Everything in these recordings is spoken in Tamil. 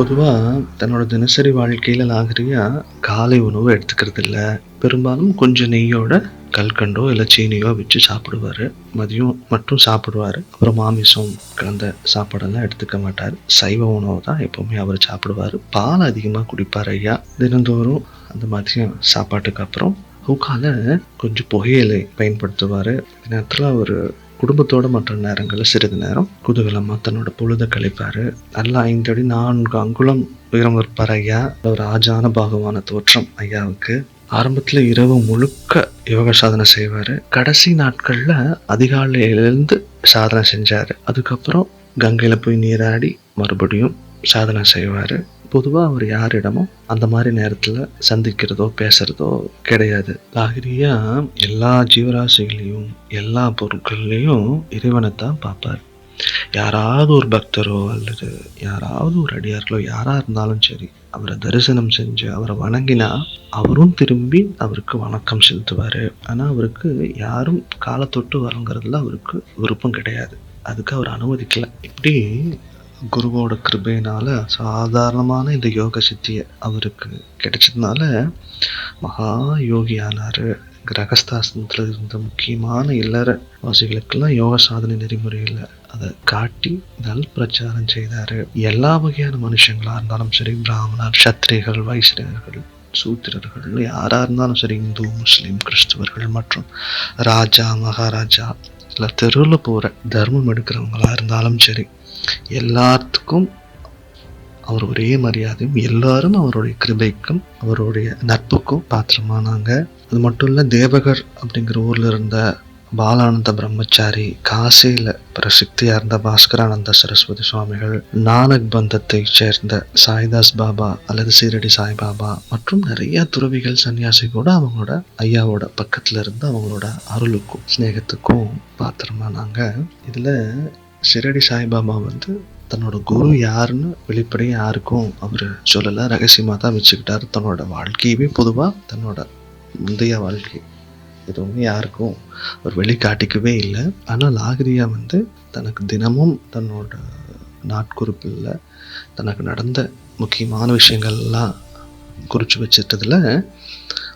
பொதுவாக தன்னோட தினசரி வாழ்க்கையில் லாகிரியா காலை உணவு எடுத்துக்கிறது இல்லை பெரும்பாலும் கொஞ்சம் நெய்யோட கல்கண்டோ இல்லை சீனியோ வச்சு சாப்பிடுவார். மதியம் மட்டும் சாப்பிடுவார். அப்புறம் மாமிசம் கலந்த சாப்பாடெல்லாம் எடுத்துக்க மாட்டார். சைவ உணவு தான் எப்போவுமே அவர் சாப்பிடுவார். பால் அதிகமாக குடிப்பார் ஐயா. தினந்தோறும் அந்த மதியம் சாப்பாட்டுக்கு அப்புறம் ஹூக்கால கொஞ்சம் புகையிலை பயன்படுத்துவார். நேரத்தில் அவர் குடும்பத்தோட மற்ற நேரங்களில் சிறிது நேரம் குதூகலமாக தன்னோட பொழுதை கழிப்பார். நல்லா ஐந்தடி நான்கு அங்குலம் உயரம் இருப்பார் ஐயா. ஒரு ஆஜான பாகமான தோற்றம் ஐயாவுக்கு. ஆரம்பத்தில் இரவு முழுக்க யோகா சாதனை செய்வார். கடைசி நாட்களில் அதிகாலையிலேருந்து சாதனை செஞ்சார். அதுக்கப்புறம் கங்கையில் போய் நீராடி மறுபடியும் சாதனை செய்வார். பொதுவாக அவர் யாரிடமும் அந்த மாதிரி நேரத்தில் சந்திக்கிறதோ பேசுகிறதோ கிடையாது. லாகிரியா எல்லா ஜீவராசிகளையும் எல்லா பொருட்கள்லையும் இறைவனை தான் பார்ப்பார். யாராவது ஒரு பக்தரோ அல்லது யாராவது ஒரு அடியார்களோ யாராக இருந்தாலும் சரி அவரை தரிசனம் செஞ்சு அவரை வணங்கினா அவரும் திரும்பி அவருக்கு வணக்கம் செலுத்துவார். ஆனால் அவருக்கு யாரும் காலத்தொட்டு வழங்குறதுல அவருக்கு விருப்பம் கிடையாது. அதுக்கு அவர் அனுமதிக்கல. இப்படி குருவோட கிருபையினால சாதாரணமான இந்த யோக சித்தியை அவருக்கு கிடைச்சதுனால மகா யோகி ஆனார் கிரகஸ்தாசனத்தில் இருந்த முக்கியமான இல்லற வாசிகளுக்கெல்லாம் யோக சாதனை நெறிமுறையில் அதை காட்டி நல் பிரச்சாரம் செய்தார். எல்லா வகையான மனுஷங்களாக இருந்தாலும் சரி பிராமணர் சத்திரிகள் வைசிரியர்கள் சூத்திரர்கள் யாராக இருந்தாலும் சரி இந்து முஸ்லீம் கிறிஸ்துவர்கள் மற்றும் ராஜா மகாராஜா இல்லை தெருவில் போகிற தர்மம் எடுக்கிறவங்களா இருந்தாலும் சரி எல்லாத்துக்கும் அவர் ஒரே மரியாதையும் எல்லாரும் அவருடைய கிருபைக்கும் அவருடைய நட்புக்கும் பாத்திரமானாங்க. அது மட்டும் இல்லை தேவகர் அப்படிங்கிற ஊரில் இருந்த பாலானந்த பிரம்மச்சாரி காசியில் பிரசித்தியாக இருந்த பாஸ்கரானந்த சரஸ்வதி சுவாமிகள் நானக் பந்தத்தை சேர்ந்த சாய்தாஸ் பாபா அல்லது சீரடி சாய்பாபா மற்றும் நிறைய துறவிகள் சன்னியாசி கூட அவங்களோட ஐயாவோட பக்கத்தில் இருந்து அவங்களோட அருளுக்கும் ஸ்நேகத்துக்கும் பாத்திரமானாங்க இதில் சிரடி சாய்பாபா வந்து தன்னோட குரு யாருன்னு வெளிப்படையாக யாருக்கும் அவர் சொல்லலை. ரகசியமாக தான் வச்சுக்கிட்டாரு. தன்னோட வாழ்க்கையுமே பொதுவாக தன்னோட முந்தைய வாழ்க்கை. எதுவுமே யாருக்கும் ஒரு வெளிக்காட்டிக்கவே இல்லை. ஆனால் லாகிரியா வந்து தனக்கு தினமும் தன்னோட நாட்குறிப்பில் தனக்கு நடந்த முக்கியமான விஷயங்கள்லாம் குறித்து வச்சிட்டதில்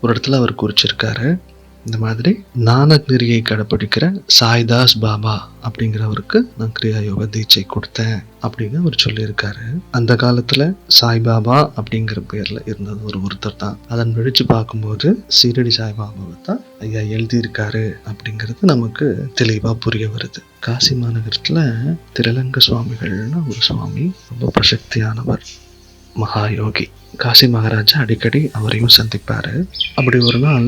ஒரு இடத்துல அவர் குறிச்சிருக்காரு. இந்த மாதிரி நானக் நெறியை கடைப்பிடிக்கிற சாய்தாஸ் பாபா அப்படிங்கிறவருக்கு நான் கிரியா யோக தீட்சை கொடுத்தேன் அப்படின்னு அவர் சொல்லியிருக்காரு. அந்த காலத்துல சாய்பாபா அப்படிங்கிற பேர்ல இருந்தது ஒரு ஒருத்தர் தான். அதன் விழிச்சு பார்க்கும்போது சீரடி சாய்பாபாவை தான் ஐயா எழுதியிருக்காரு அப்படிங்கிறது நமக்கு தெளிவா புரிய வருது. காசி மாநகரத்துல திருலங்க சுவாமிகள்னு ஒரு சுவாமி ரொம்ப பிரசக்தியானவர் மகா யோகி காசி மகாராஜா அடிக்கடி அவரையும் சந்திப்பாரு. அப்படி ஒரு நாள்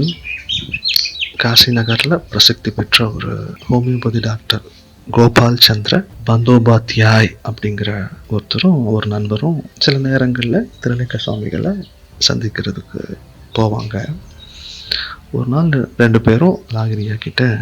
காசி நகரில் பிரசித்தி பெற்ற ஒரு ஹோமியோபதி டாக்டர் கோபால் சந்திர பந்தோபாத்யாய் அப்படிங்கிற ஒருத்தரும் ஒரு நண்பரும் சில நேரங்களில் திருநெக்க சுவாமிகளை சந்திக்கிறதுக்கு போவாங்க. ஒரு நாள் ரெண்டு பேரும் லாகிரியா கிட்ட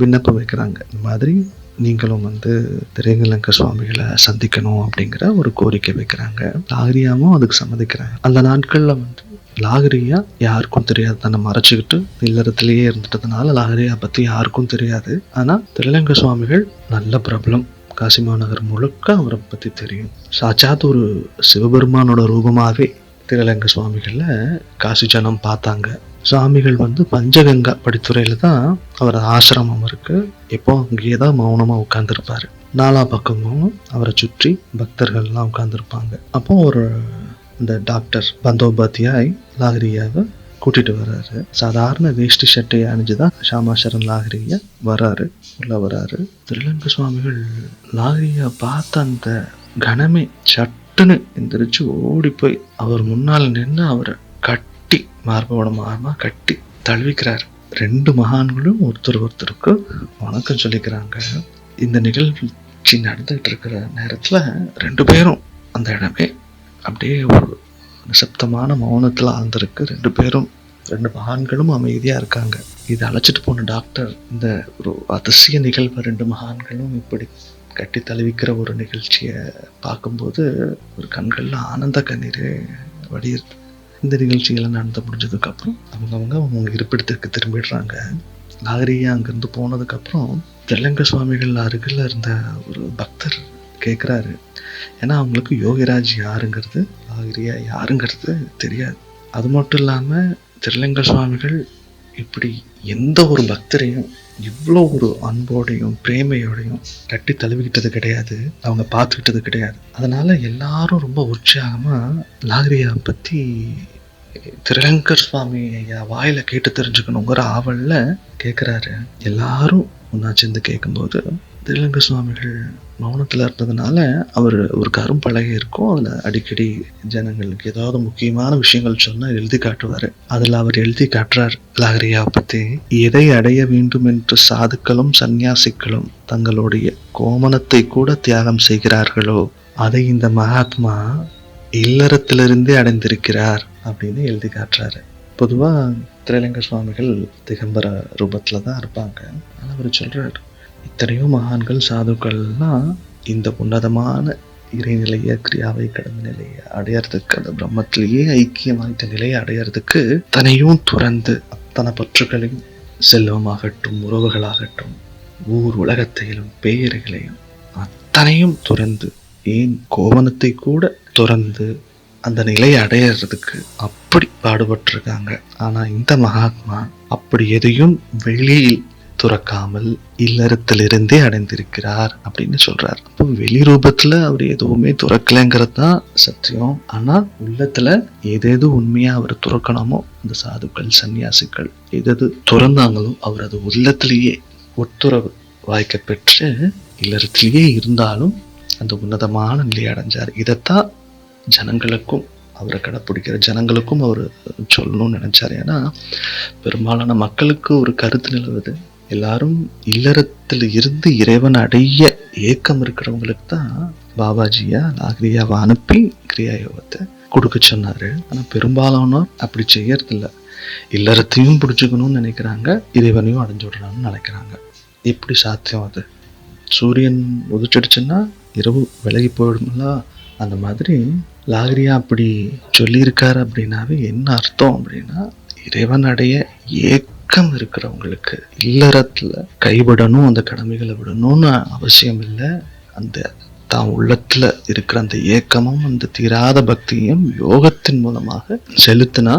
விண்ணப்பம் வைக்கிறாங்க. இந்த மாதிரி நீங்களும் வந்து திரையங்கலங்க சுவாமிகளை சந்திக்கணும் அப்படிங்கிற ஒரு கோரிக்கை வைக்கிறாங்க. லாகிரியாவும் அதுக்கு சம்மதிக்கிறாங்க. அந்த நாட்களில் வந்து லாகிரியா யாருக்கும் தெரியாது. தன்னை மறைச்சிக்கிட்டு இல்லறத்திலேயே இருந்துட்டதுனால லாகிரியா பற்றி யாருக்கும் தெரியாது. ஆனால் திருலங்க சுவாமிகள் நல்ல பிரபலம். காசி மாநகர் முழுக்க அவரை பற்றி தெரியும். சாட்சாத் ஒரு சிவபெருமானோட ரூபமாகவே திருலங்க சுவாமிகளில் காசி ஜனம் பார்த்தாங்க. சுவாமிகள் வந்து பஞ்சகங்கா படித்துறையில் தான் அவர் ஆசிரமம் இருக்குது எப்போ? அங்கேயே தான் மௌனமாக உட்காந்துருப்பாரு நாலா பக்கமும் அவரை சுற்றி பக்தர்கள்லாம் உட்காந்துருப்பாங்க அப்போ ஒரு இந்த டாக்டர் பந்தோபாத்தியாய் லாகிரியாவை கூட்டிட்டு வர்றாரு. சாதாரண வேஷ்டி சட்டையை அணிஞ்சு தான் ஷாமாசரன் லாகிரியா வராரு உள்ள வராரு திருலங்க சுவாமிகள் லாகிரியா பார்த்த அந்த கணமே சட்டுன்னு எந்திரிச்சு ஓடி போய் அவர் முன்னால் நின்று அவரை கட்டி மார்போட மார்பாக கட்டி தழுவிக்கிறார். ரெண்டு மகான்களும் ஒருத்தர் ஒருத்தருக்கு வணக்கம் சொல்லிக்கிறாங்க. இந்த நிகழ்ச்சி நடந்துகிட்டு இருக்கிற நேரத்தில் ரெண்டு பேரும் அந்த இடமே அப்படியே ஒரு நிசப்தமான மௌனத்தில் ஆழ்ந்திருக்கு. ரெண்டு பேரும் ரெண்டு மகான்களும் அமைதியாக இருக்காங்க. இதை அழைச்சிட்டு போன டாக்டர் இந்த ஒரு அதிசய நிகழ்வு ரெண்டு மகான்களும் இப்படி கட்டி தழுவிக்கிற ஒரு நிகழ்ச்சியை பார்க்கும்போது ஒரு கண்களில் ஆனந்த கண்ணீர் வடியுது. இந்த நிகழ்ச்சிகள்லாம் நடந்து முடிஞ்சதுக்கப்புறம் அவங்கவுங்க அவங்க இருப்பிடத்துக்கு திரும்பிடுறாங்க. நாகரியா அங்கேருந்து போனதுக்கப்புறம் தெலங்க சுவாமிகள் அருகில் இருந்த ஒரு பக்தர் கேட்குறாரு ஏன்னா அவங்களுக்கு யோகிராஜ் யாருங்கிறது நாகரியா யாருங்கிறது தெரியாது. அது மட்டும் இல்லாமல் திருலிங்க சுவாமிகள் இப்படி எந்த ஒரு பக்தரையும் இவ்வளோ ஒரு அன்போடையும் பிரேமையோடையும் கட்டி தழுவிக்கிட்டது கிடையாது. அவங்க பார்த்துக்கிட்டது கிடையாது. அதனால் எல்லாரும் ரொம்ப உற்சாகமாக லாகிரியா பற்றி திருலங்கர் சுவாமி ஐயா வாயில் கேட்டு தெரிஞ்சுக்கணுங்கிற ஆவலில் கேட்குறாரு எல்லாரும் ஒன்றா சேர்ந்து கேட்கும்போது திருலங்கர் சுவாமிகள் மௌனத்தில் இருந்ததுனால அவர் ஒரு கரும்பலகை இருக்கும். அதில் அடிக்கடி ஜனங்களுக்கு ஏதாவது முக்கியமான விஷயங்கள் சொன்னால் எழுதி காட்டுவார். அதில் அவர் எழுதி காட்டுறார் லாகரியாவை பற்றி எதை அடைய வேண்டும் என்று சாதுக்களும் சந்நியாசிகளும் தங்களுடைய கோமனத்தை கூட தியாகம் செய்கிறார்களோ அதை இந்த மகாத்மா இல்லறத்திலிருந்தே அடைந்திருக்கிறார் அப்படின்னு எழுதி காட்டுறாரு. பொதுவாக திரைலங்க சுவாமிகள் திகம்பர ரூபத்தில் தான் இருப்பாங்க. ஆனால் அவர் சொல்கிறார் இத்தனையோ மகான்கள் சாதுக்கள்லாம் இந்த உன்னதமான இறைநிலைய கிரியாவை கடந்த நிலையை அடையறதுக்கு அந்த பிரம்மத்திலேயே ஐக்கியமாயிட்ட நிலையை அடையறதுக்கு தனையும் துறந்து அத்தனை பற்றுகளையும் செல்வமாகட்டும் உறவுகளாகட்டும் ஊர் உலகத்திலும் பெயர்களையும் அத்தனையும் துறந்து ஏன் கோவணத்தை கூட துறந்து அந்த நிலையை அடையிறதுக்கு அப்படி பாடுபட்டிருக்காங்க. ஆனால் இந்த மகாத்மா அப்படி எதையும் வெளியில் துறக்காமல் இல்லறத்திலிருந்தே அடைந்திருக்கிறார் அப்படின்னு சொல்றார். அப்போ வெளி ரூபத்துல அவர் எதுவுமே துறக்கலைங்கிறது தான் சத்தியம். ஆனா உள்ளத்துல எதெது உண்மையா அவர் துறக்கணுமோ அந்த சாதுக்கள் சன்னியாசிகள் எதெது துறந்தாங்களோ அவர் அது உள்ளத்திலேயே ஒத்துறவு வாய்க்க பெற்று இல்லறத்திலேயே இருந்தாலும் அந்த உன்னதமான நிலையை அடைஞ்சார். இதைத்தான் ஜனங்களுக்கும் அவரை கடைப்பிடிக்கிற ஜனங்களுக்கும் அவர் சொல்லணும்னு நினைச்சார். ஏன்னா பெரும்பாலான மக்களுக்கு ஒரு கருத்து நிலவுது. எல்லாரும் இல்லறத்தில் இருந்து இறைவன் அடைய ஏக்கம் இருக்கிறவங்களுக்கு தான் பாபாஜியா நாகரியாவை அனுப்பி கிரியா யோகத்தை கொடுக்க சொன்னாரு. ஆனால் பெரும்பாலானோர் அப்படி செய்யறதில்ல. இல்லறத்தையும் பிடிச்சிக்கணும்னு நினைக்கிறாங்க இறைவனையும் அடைஞ்சு விடுறான்னு நினைக்கிறாங்க. எப்படி சாத்தியம் அது? சூரியன் உதிச்சிடுச்சுன்னா இரவு விலகி போயிடும்ல? அந்த மாதிரி லாகிரியா அப்படி சொல்லியிருக்காரு அப்படின்னாவே என்ன அர்த்தம் அப்படின்னா இறைவன் அடைய பக்கம் இருக்கிறவங்களுக்கு இல்லறத்தில் கைவிடணும் அந்த கடமைகளை விடணும்னு அவசியம் இல்லை. அந்த தான் உள்ளத்துல இருக்கிற அந்த ஏக்கமும் அந்த தீராத பக்தியும் யோகத்தின் மூலமாக செலுத்தினா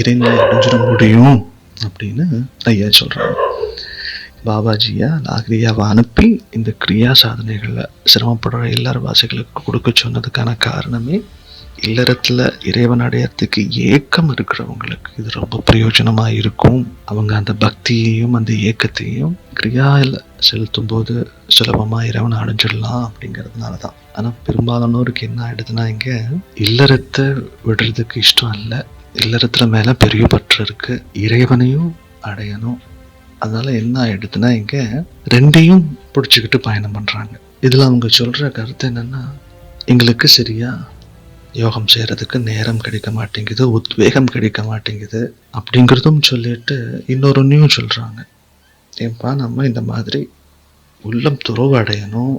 இறைநிலை அடைஞ்சிட முடியும் அப்படின்னு ஐயா சொல்றாங்க. பாபாஜியா லாகிரியாவை அனுப்பி இந்த கிரியா சாதனைகளை சிரமப்படுற எல்லார் வாசிகளுக்கு கொடுக்க சொன்னதுக்கான காரணமே இல்லறத்தில் இறைவன் அடையறதுக்கு ஏக்கம் இருக்கிறவங்களுக்கு இது ரொம்ப பிரயோஜனமாக இருக்கும். அவங்க அந்த பக்தியையும் அந்த ஏக்கத்தையும் கிரியாவில் செலுத்தும் போது சுலபமாக இறைவனை அடைஞ்சிடலாம் அப்படிங்கிறதுனால தான் ஆனால் பெரும்பாலானோருக்கு என்ன ஆகிடுதுன்னா இங்கே இல்லறத்தை விடுறதுக்கு இஷ்டம் இல்லை. இல்லறத்தில் மேலே பெரிய பற்று இருக்குது இறைவனையும் அடையணும். அதனால் என்ன ஆகிடுதுன்னா இங்கே ரெண்டையும் பிடிச்சிக்கிட்டு பயணம் பண்ணுறாங்க இதில் அவங்க சொல்கிற கருத்து என்னென்னா எங்களுக்கு சரியாக யோகம் செய்கிறதுக்கு நேரம் கிடைக்க மாட்டேங்குது உத்வேகம் கிடைக்க மாட்டேங்குது அப்படிங்கிறதும் சொல்லிட்டு இன்னொருன்னையும் சொல்கிறாங்க ஏன்பா நம்ம இந்த மாதிரி உள்ளம் துறவடையணும்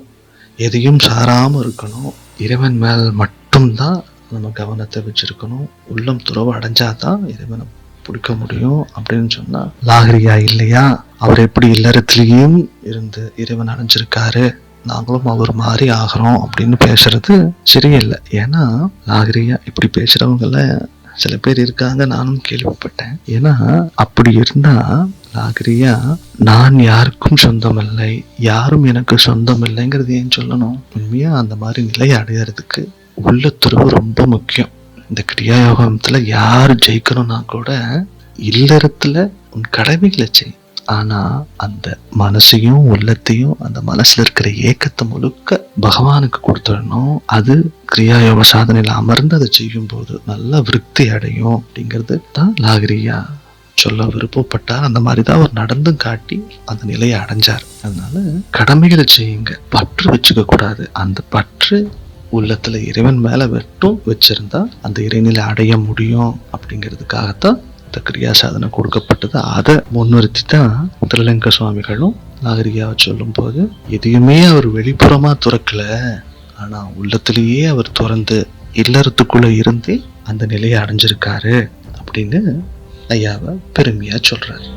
எதையும் சாராமல் இருக்கணும் இறைவன் மேல் மட்டும்தான் நம்ம கவனத்தை வச்சுருக்கணும் உள்ளம் துறவு அடைஞ்சாதான் இறைவனை பிடிக்க முடியும் அப்படின்னு சொன்னால் லாகரியா இல்லையா? அவர் எப்படி இல்லறத்துலேயும் இருந்து இறைவன் அடைஞ்சிருக்காரு. நாங்களும் அவர் மாதிரி ஆகிறோம் அப்படின்னு பேசுறது சரியில்லை. ஏன்னா நாகரிகா இப்படி பேசுறவங்கள சில பேர் இருக்காங்க நானும் கேள்விப்பட்டேன். ஏன்னா அப்படி இருந்தா நாகரியா நான் யாருக்கும் சொந்தமில்லை யாரும் எனக்கு சொந்தம் இல்லைங்கிறது ஏன் சொல்லணும்? உண்மையா அந்த மாதிரி நிலை அடையிறதுக்கு உள்ளத்துறவு ரொம்ப முக்கியம். இந்த கிரியா யோகத்துல யார் ஜெயிக்கணும்னா கூட இல்லறத்துல உன் கடமைகளை செய். ஆனால் அந்த மனசையும் உள்ளத்தையும் அந்த மனசில் இருக்கிற ஏக்கத்தை முழுக்க பகவானுக்கு கொடுத்துடணும். அது கிரியா யோக சாதனையில் அமர்ந்து அதை செய்யும் போது நல்ல விருத்தி அடையும் அப்படிங்கிறது தான் லாகிரியா சொல்ல விருப்பப்பட்டார். அந்த மாதிரி தான் அவர் நடந்தும் காட்டி அந்த நிலையை அடைஞ்சார். அதனால கடமைகளை செய்யுங்க. பற்று வச்சுக்க கூடாது. அந்த பற்று உள்ளத்துல இறைவன் மேல வெட்டும் வச்சிருந்தா அந்த இறைநிலை அடைய முடியும் அப்படிங்கிறதுக்காகத்தான் இந்த கிரியா சாதனை கொடுக்கப்பட்டது. அதை முன்னிறுத்தி தான் திருலங்க சுவாமிகளும் நாகரிகாவை சொல்லும் போது எதையுமே அவர் வெளிப்புறமா துறக்கல. ஆனா உள்ளத்திலேயே அவர் துறந்து இல்லறத்துக்குள்ள இருந்து அந்த நிலையை அடைஞ்சிருக்காரு அப்படின்னு ஐயாவை பெருமையா சொல்றாரு.